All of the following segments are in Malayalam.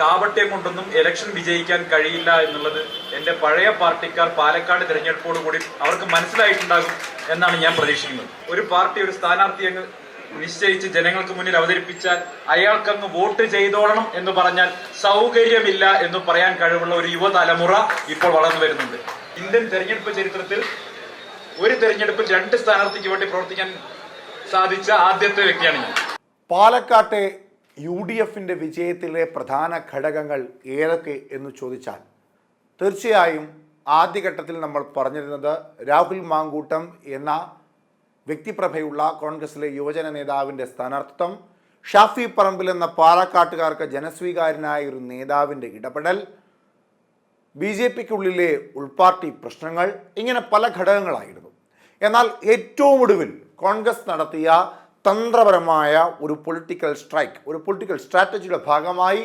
കാപട്യം കൊണ്ടൊന്നും ഇലക്ഷൻ വിജയിക്കാൻ കഴിയില്ല എന്നുള്ളത് എന്റെ പഴയ പാർട്ടിക്കാർ പാലക്കാട് തിരഞ്ഞെടുപ്പോടുകൂടി അവർക്ക് മനസ്സിലായിട്ടുണ്ടാകും എന്നാണ് ഞാൻ പ്രതീക്ഷിക്കുന്നത്. ഒരു പാർട്ടി ഒരു സ്ഥാനാർത്ഥി അങ്ങ് നിശ്ചയിച്ച് ജനങ്ങൾക്ക് മുന്നിൽ അവതരിപ്പിച്ചാൽ അയാൾക്കങ്ങ് വോട്ട് ചെയ്തോളണം എന്ന് പറഞ്ഞാൽ സൗകര്യമില്ല എന്ന് പറയാൻ കഴിവുള്ള ഒരു യുവതലമുറ ഇപ്പോൾ വളർന്നു വരുന്നുണ്ട്. ഇന്ത്യൻ തെരഞ്ഞെടുപ്പ് ചരിത്രത്തിൽ ഒരു തെരഞ്ഞെടുപ്പിൽ രണ്ട് സ്ഥാനാർത്ഥിക്ക് വേണ്ടി പ്രവർത്തിക്കാൻ സാധിച്ച ആദ്യത്തെ വ്യക്തിയാണ് ഞാൻ. പാലക്കാട്ടെ യു ഡി എഫിന്റെ വിജയത്തിലെ പ്രധാന ഘടകങ്ങൾ ഏതൊക്കെ എന്ന് ചോദിച്ചാൽ തീർച്ചയായും ആദ്യഘട്ടത്തിൽ നമ്മൾ പറഞ്ഞിരുന്നത് രാഹുൽ മാങ്കൂട്ടം എന്ന വ്യക്തിപ്രഭയുള്ള കോൺഗ്രസിലെ യുവജന നേതാവിന്റെ സ്ഥാനാർത്ഥിത്വം ഷാഫി പറമ്പിൽ എന്ന പാലക്കാട്ടുകാർക്ക് ജനസ്വീകാരനായ ഒരു നേതാവിന്റെ ഇടപെടൽ ബി ജെ പിക്കുള്ളിലെ ഉൾപാർട്ടി പ്രശ്നങ്ങൾ ഇങ്ങനെ പല ഘടകങ്ങളായിരുന്നു. എന്നാൽ ഏറ്റവും ഒടുവിൽ കോൺഗ്രസ് നടത്തിയ തന്ത്രപരമായ ഒരു പൊളിറ്റിക്കൽ സ്ട്രൈക്ക് ഒരു പൊളിറ്റിക്കൽ സ്ട്രാറ്റജിയുടെ ഭാഗമായി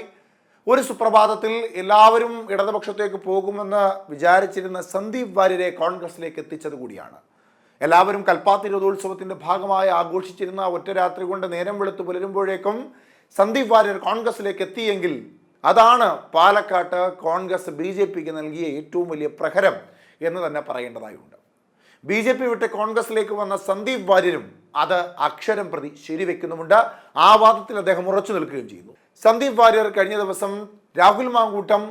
ഒരു സുപ്രഭാതത്തിൽ എല്ലാവരും ഇടതുപക്ഷത്തേക്ക് പോകുമെന്ന് വിചാരിച്ചിരുന്ന സന്ദീപ് വാര്യരെ കോൺഗ്രസിലേക്ക് എത്തിച്ചത് കൂടിയാണ്. എല്ലാവരും കൽപ്പാത്തി രഥോത്സവത്തിന്റെ ഭാഗമായി ആഘോഷിച്ചിരുന്ന ഒറ്റ രാത്രി കൊണ്ട് നേരം വെളുത്ത് പുലരുമ്പോഴേക്കും സന്ദീപ് വാര്യർ കോൺഗ്രസിലേക്ക് എത്തിയെങ്കിൽ അതാണ് പാലക്കാട്ട് കോൺഗ്രസ് ബി ജെ പിക്ക് നൽകിയ ഏറ്റവും വലിയ പ്രഹരം എന്ന് തന്നെ പറയേണ്ടതായുണ്ട്. ബി ജെ പി വിട്ട് കോൺഗ്രസിലേക്ക് വന്ന സന്ദീപ് വാര്യരും അത് അക്ഷരം പ്രതി ശരിവെക്കുന്നുമുണ്ട്. ആ വാദത്തിൽ അദ്ദേഹം ഉറച്ചു നിൽക്കുകയും ചെയ്യുന്നു. സന്ദീപ് വാര്യർ കഴിഞ്ഞ ദിവസം രാഹുൽ മാങ്കൂട്ടം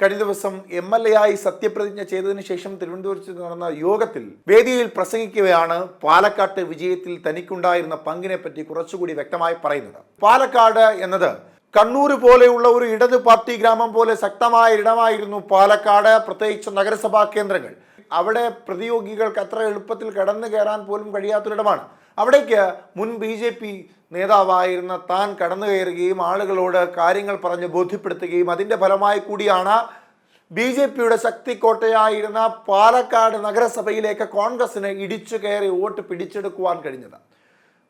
കഴിഞ്ഞ ദിവസം എം എൽ എ ആയി സത്യപ്രതിജ്ഞ ചെയ്തതിന് ശേഷം തിരുവനന്തപുരത്ത് നടന്ന യോഗത്തിൽ വേദിയിൽ പ്രസംഗിക്കുകയാണ് പാലക്കാട്ട് വിജയത്തിൽ തനിക്കുണ്ടായിരുന്ന പങ്കിനെ പറ്റി കുറച്ചുകൂടി വ്യക്തമായി പറയുന്നത്. പാലക്കാട് എന്നത് കണ്ണൂർ പോലെയുള്ള ഒരു ഇടത് പാർട്ടി ഗ്രാമം പോലെ ശക്തമായ ഇടമായിരുന്നു പാലക്കാട്. പ്രത്യേകിച്ച് നഗരസഭാ കേന്ദ്രങ്ങൾ. അവിടെ പ്രതിയോഗികൾക്ക് അത്ര എളുപ്പത്തിൽ കടന്നു കയറാൻ പോലും കഴിയാത്തൊരിടമാണ്. അവിടേക്ക് മുൻ ബി ജെ പി നേതാവായിരുന്ന താൻ കടന്നു കയറുകയും ആളുകളോട് കാര്യങ്ങൾ പറഞ്ഞ് ബോധ്യപ്പെടുത്തുകയും അതിന്റെ ഫലമായി കൂടിയാണ് ബി ജെ പിയുടെ ശക്തിക്കോട്ടയായിരുന്ന പാലക്കാട് നഗരസഭയിലേക്ക് കോൺഗ്രസിന് ഇടിച്ചു കയറി വോട്ട് പിടിച്ചെടുക്കുവാൻ കഴിഞ്ഞത്.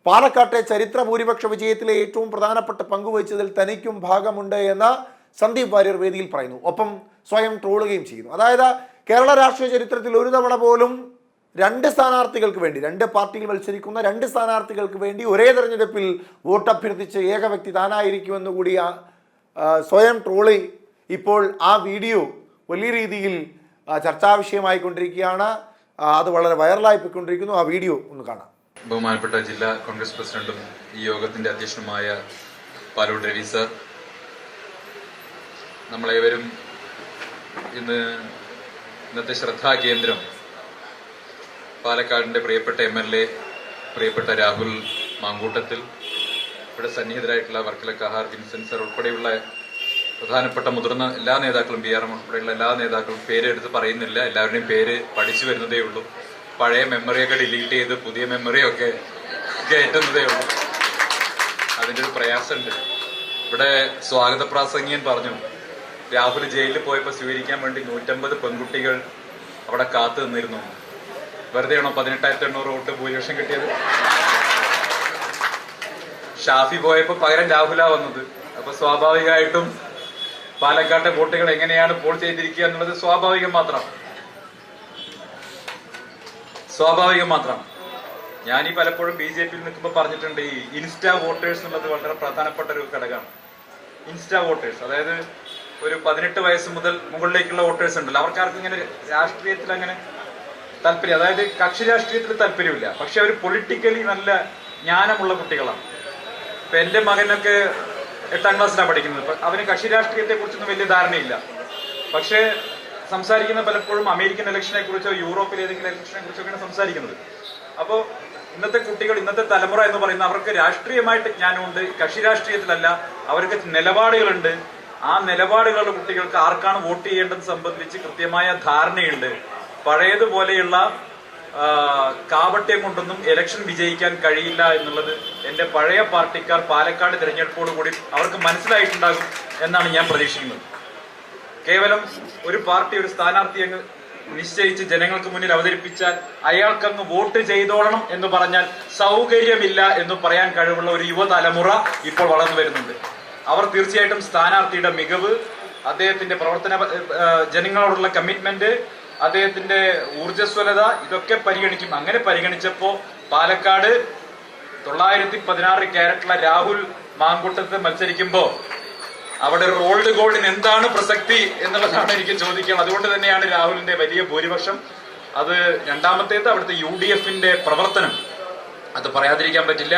പാലക്കാട്ടെ ചരിത്ര ഭൂരിപക്ഷ വിജയത്തിലെ ഏറ്റവും പ്രധാനപ്പെട്ട പങ്കുവഹിച്ചതിൽ തനിക്കും ഭാഗമുണ്ട് എന്ന് സന്ദീപ് വാര്യർ വേദിയിൽ പറയുന്നു. ഒപ്പം സ്വയം ട്രോളുകയും ചെയ്യുന്നു. അതായത് കേരള രാഷ്ട്രീയ ചരിത്രത്തിൽ ഒരു തവണ പോലും രണ്ട് സ്ഥാനാർത്ഥികൾക്ക് വേണ്ടി രണ്ട് പാർട്ടികൾ മത്സരിക്കുന്ന രണ്ട് സ്ഥാനാർത്ഥികൾക്ക് വേണ്ടി ഒരേ തെരഞ്ഞെടുപ്പിൽ വോട്ട് അഭ്യർത്ഥിച്ച ഏക വ്യക്തി താനായിരിക്കുമെന്ന് കൂടി സ്വയം ട്രോളി ഇപ്പോൾ ആ വീഡിയോ വലിയ രീതിയിൽ ചർച്ചാ വിഷയമായിക്കൊണ്ടിരിക്കുകയാണ്. കൊണ്ടിരിക്കുകയാണ് അത് വളരെ വൈറലായി പോയിക്കൊണ്ടിരിക്കുന്നു ആ വീഡിയോ ഒന്ന് കാണാം. ബഹുമാനപ്പെട്ട ജില്ലാ കോൺഗ്രസ് പ്രസിഡന്റും ഈ യോഗത്തിന്റെ അധ്യക്ഷനുമായ പാലോട് രവി സർ നമ്മളേവരും ഇന്ന് ഇന്നത്തെ ശ്രദ്ധാകേന്ദ്രം. പാലക്കാടിന്റെ പ്രിയപ്പെട്ട എം എൽ എ പ്രിയപ്പെട്ട രാഹുൽ മാങ്കൂട്ടത്തിൽ ഇവിടെ സന്നിഹിതരായിട്ടുള്ള വർക്കല കഹാർ സർ ഉൾപ്പെടെയുള്ള പ്രധാനപ്പെട്ട മുതിർന്ന എല്ലാ നേതാക്കളും ബി ആർ എം ഉൾപ്പെടെയുള്ള എല്ലാ നേതാക്കളും പേരെടുത്ത് പറയുന്നില്ല. എല്ലാവരുടെയും പേര് പഠിച്ചു വരുന്നതേ ഉള്ളൂ. പഴയ മെമ്മറിയൊക്കെ ഡിലീറ്റ് ചെയ്ത് പുതിയ മെമ്മറിയൊക്കെ കയറ്റുന്നതേ ഉള്ളൂ. അതിന്റെ ഒരു പ്രയാസമുണ്ട്. ഇവിടെ സ്വാഗത പ്രാസംഗികൻ പറഞ്ഞു രാഹുൽ ജയിലിൽ പോയപ്പോൾ സ്വീകരിക്കാൻ വേണ്ടി നൂറ്റമ്പത് പെൺകുട്ടികൾ അവിടെ കാത്തു നിന്നിരുന്നു. വെറുതെയാണോ പതിനെട്ടായിരത്തി എണ്ണൂറ് വോട്ട് ഭൂരിപക്ഷം കിട്ടിയത്? ഷാഫി പോയപ്പോൾ പകരം രാഹുല വന്നത്. അപ്പൊ സ്വാഭാവികമായിട്ടും പാലക്കാട്ടെ വോട്ടുകൾ എങ്ങനെയാണ് പോൾ ചെയ്തിരിക്കുക എന്നുള്ളത് സ്വാഭാവികം മാത്രം. സ്വാഭാവികം മാത്രം. ഞാൻ ഈ പലപ്പോഴും ബി ജെ പിയിൽ നിൽക്കുമ്പോൾ പറഞ്ഞിട്ടുണ്ട് ഈ ഇൻസ്റ്റാ വോട്ടേഴ്സ് എന്നുള്ളത് വളരെ പ്രധാനപ്പെട്ട ഒരു ഘടകമാണ്. ഇൻസ്റ്റാ വോട്ടേഴ്സ് അതായത് ഒരു പതിനെട്ട് വയസ്സ് മുതൽ മുകളിലേക്കുള്ള വോട്ടേഴ്സ് ഉണ്ടല്ലോ. അവർക്കാർക്കും ഇങ്ങനെ രാഷ്ട്രീയത്തിൽ അങ്ങനെ താല്പര്യം. അതായത് കക്ഷി രാഷ്ട്രീയത്തിൽ താല്പര്യമില്ല. പക്ഷെ അവർ പൊളിറ്റിക്കലി നല്ല ജ്ഞാനമുള്ള കുട്ടികളാണ്. ഇപ്പൊ എന്റെ മകനൊക്കെ എട്ടാം ക്ലാസ്സിലാണ് പഠിക്കുന്നത്. അവന് കക്ഷി രാഷ്ട്രീയത്തെ കുറിച്ചൊന്നും വലിയ ധാരണയില്ല. പക്ഷേ സംസാരിക്കുന്ന പലപ്പോഴും അമേരിക്കൻ ഇലക്ഷനെ കുറിച്ചോ യൂറോപ്പിലെ ഏതെങ്കിലും ഇലക്ഷനെ കുറിച്ചൊക്കെയാണ് സംസാരിക്കുന്നത്. അപ്പോ ഇന്നത്തെ കുട്ടികൾ ഇന്നത്തെ തലമുറ എന്ന് പറയുന്ന അവർക്ക് രാഷ്ട്രീയമായിട്ട് ജ്ഞാനമുണ്ട്. കക്ഷി രാഷ്ട്രീയത്തിലല്ല അവർക്ക് നിലപാടുകളുണ്ട്. ആ നിലപാടുകളുടെ കുട്ടികൾക്ക് ആർക്കാണ് വോട്ട് ചെയ്യേണ്ടത് സംബന്ധിച്ച് കൃത്യമായ ധാരണയുണ്ട്. പഴയതുപോലെയുള്ള കാപട്യം കൊണ്ടൊന്നും ഇലക്ഷൻ വിജയിക്കാൻ കഴിയില്ല എന്നുള്ളത് എന്റെ പഴയ പാർട്ടിക്കാർ പാലക്കാട് തിരഞ്ഞെടുപ്പോടുകൂടി അവർക്ക് മനസ്സിലായിട്ടുണ്ടാകും എന്നാണ് ഞാൻ പ്രതീക്ഷിക്കുന്നത്. കേവലം ഒരു പാർട്ടി ഒരു സ്ഥാനാർത്ഥി അങ്ങ് നിശ്ചയിച്ച് ജനങ്ങൾക്ക് മുന്നിൽ അവതരിപ്പിച്ചാൽ അയാൾക്കങ്ങ് വോട്ട് ചെയ്തോളണം എന്ന് പറഞ്ഞാൽ സൗകര്യമില്ല എന്ന് പറയാൻ കഴിവുള്ള ഒരു യുവതലമുറ ഇപ്പോൾ വളർന്നു വരുന്നുണ്ട്. അവർ തീർച്ചയായിട്ടും സ്ഥാനാർത്ഥിയുടെ മികവ് അദ്ദേഹത്തിന്റെ പ്രവർത്തന ജനങ്ങളോടുള്ള കമ്മിറ്റ്മെന്റ് അദ്ദേഹത്തിന്റെ ഊർജസ്വലത ഇതൊക്കെ പരിഗണിക്കും. അങ്ങനെ പരിഗണിച്ചപ്പോ പാലക്കാട് തൊള്ളായിരത്തി പതിനാറ് ക്യാരറ്റുള്ള രാഹുൽ മാങ്കൂട്ടത്ത് മത്സരിക്കുമ്പോ അവിടെ റോൾഡ് ഗോൾഡിന് എന്താണ് പ്രസക്തി എന്നുള്ളതാണ് എനിക്ക് ചോദിക്കണം അതുകൊണ്ട് തന്നെയാണ് രാഹുലിന്റെ വലിയ ഭൂരിപക്ഷം. അത് രണ്ടാമത്തേത് അവിടുത്തെ യു ഡി എഫിന്റെ പ്രവർത്തനം. അത് പറയാതിരിക്കാൻ പറ്റില്ല.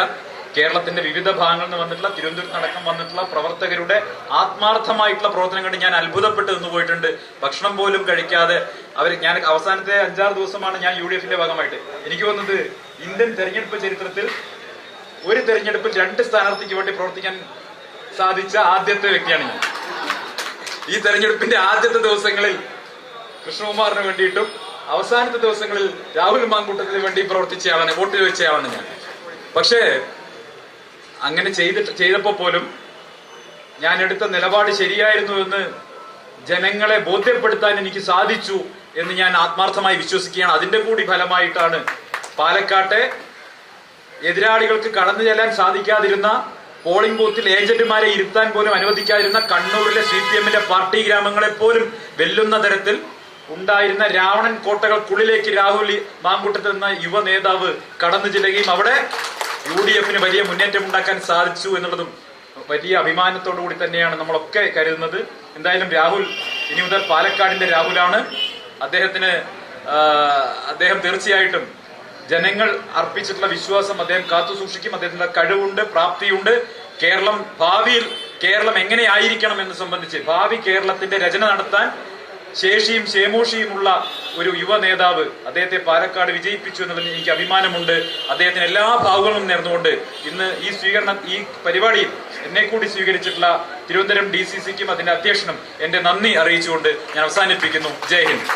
കേരളത്തിന്റെ വിവിധ ഭാഗങ്ങളിൽ നിന്ന് വന്നിട്ടുള്ള തിരുവനന്തപുരത്ത് അടക്കം വന്നിട്ടുള്ള പ്രവർത്തകരുടെ ആത്മാർത്ഥമായിട്ടുള്ള പ്രവർത്തനം കണ്ട് ഞാൻ അത്ഭുതപ്പെട്ട് നിന്ന് പോയിട്ടുണ്ട്. ഭക്ഷണം പോലും കഴിക്കാതെ അവർ ഞാൻ അവസാനത്തെ അഞ്ചാറ് ദിവസമാണ് ഞാൻ യു ഡി എഫിന്റെ ഭാഗമായിട്ട്. എനിക്ക് തോന്നുന്നത് ഇന്ത്യൻ തെരഞ്ഞെടുപ്പ് ചരിത്രത്തിൽ ഒരു തെരഞ്ഞെടുപ്പിൽ രണ്ട് സ്ഥാനാർത്ഥിക്ക് വേണ്ടി പ്രവർത്തിക്കാൻ സാധിച്ച ആദ്യത്തെ വ്യക്തിയാണ് ഞാൻ. ഈ തെരഞ്ഞെടുപ്പിന്റെ ആദ്യത്തെ ദിവസങ്ങളിൽ കൃഷ്ണകുമാറിന് വേണ്ടിയിട്ടും അവസാനത്തെ ദിവസങ്ങളിൽ രാഹുൽ മാങ്കൂട്ടത്തിന് വേണ്ടി പ്രവർത്തിച്ചയാളാണ് വോട്ട് ചോദിച്ചയാളാണ് ഞാൻ. പക്ഷേ അങ്ങനെ ചെയ്തിട്ട് ചെയ്തപ്പോൾ പോലും ഞാൻ എടുത്ത നിലപാട് ശരിയായിരുന്നു എന്ന് ജനങ്ങളെ ബോധ്യപ്പെടുത്താൻ എനിക്ക് സാധിച്ചു എന്ന് ഞാൻ ആത്മാർത്ഥമായി വിശ്വസിക്കുകയാണ്. അതിന്റെ കൂടി ഫലമായിട്ടാണ് പാലക്കാട്ടെ എതിരാളികൾക്ക് കടന്നു ചെല്ലാൻ സാധിക്കാതിരുന്ന പോളിംഗ് ബൂത്തിൽ ഏജന്റുമാരെ ഇരുത്താൻ പോലും അനുവദിക്കാതിരുന്ന കണ്ണൂരിലെ സി പി എമ്മിന്റെ പാർട്ടി ഗ്രാമങ്ങളെ പോലും വെല്ലുന്ന തരത്തിൽ ഉണ്ടായിരുന്ന രാവണൻ കോട്ടകൾക്കുള്ളിലേക്ക് രാഹുൽ മാങ്കൂട്ടത്തിൽ എന്ന യുവ നേതാവ് കടന്നു ചെല്ലുകയും അവിടെ യു ഡി എഫിന് വലിയ മുന്നേറ്റം ഉണ്ടാക്കാൻ സാധിച്ചു എന്നുള്ളതും വലിയ അഭിമാനത്തോടു കൂടി തന്നെയാണ് നമ്മളൊക്കെ കരുതുന്നത്. എന്തായാലും രാഹുൽ ഇനി മുതൽ പാലക്കാടിന്റെ രാഹുലാണ്. അദ്ദേഹത്തിന് അദ്ദേഹം തീർച്ചയായിട്ടും ജനങ്ങൾ അർപ്പിച്ചിട്ടുള്ള വിശ്വാസം അദ്ദേഹം കാത്തു സൂക്ഷിക്കും അദ്ദേഹത്തിന്റെ കഴിവുണ്ട് പ്രാപ്തിയുണ്ട്. കേരളം ഭാവിയിൽ കേരളം എങ്ങനെയായിരിക്കണം എന്ന് സംബന്ധിച്ച് ഭാവി കേരളത്തിന്റെ രചന നടത്താൻ ശേഷിയും ശേമോഷിയുമുള്ള ഒരു യുവ നേതാവ് അദ്ദേഹത്തെ പാലക്കാട് വിജയിപ്പിച്ചു എന്നതിൽ എനിക്ക് അഭിമാനമുണ്ട്. അദ്ദേഹത്തിന് എല്ലാ ഭാഗങ്ങളും നേർന്നുകൊണ്ട് ഇന്ന് ഈ സ്വീകരണം ഈ പരിപാടിയിൽ എന്നെ കൂടി സ്വീകരിച്ചിട്ടുള്ള തിരുവനന്തപുരം ഡി സി സിക്കും അതിന്റെ അധ്യക്ഷനും എന്റെ നന്ദി അറിയിച്ചുകൊണ്ട് ഞാൻ അവസാനിപ്പിക്കുന്നു. ജയ് ഹിന്ദ്.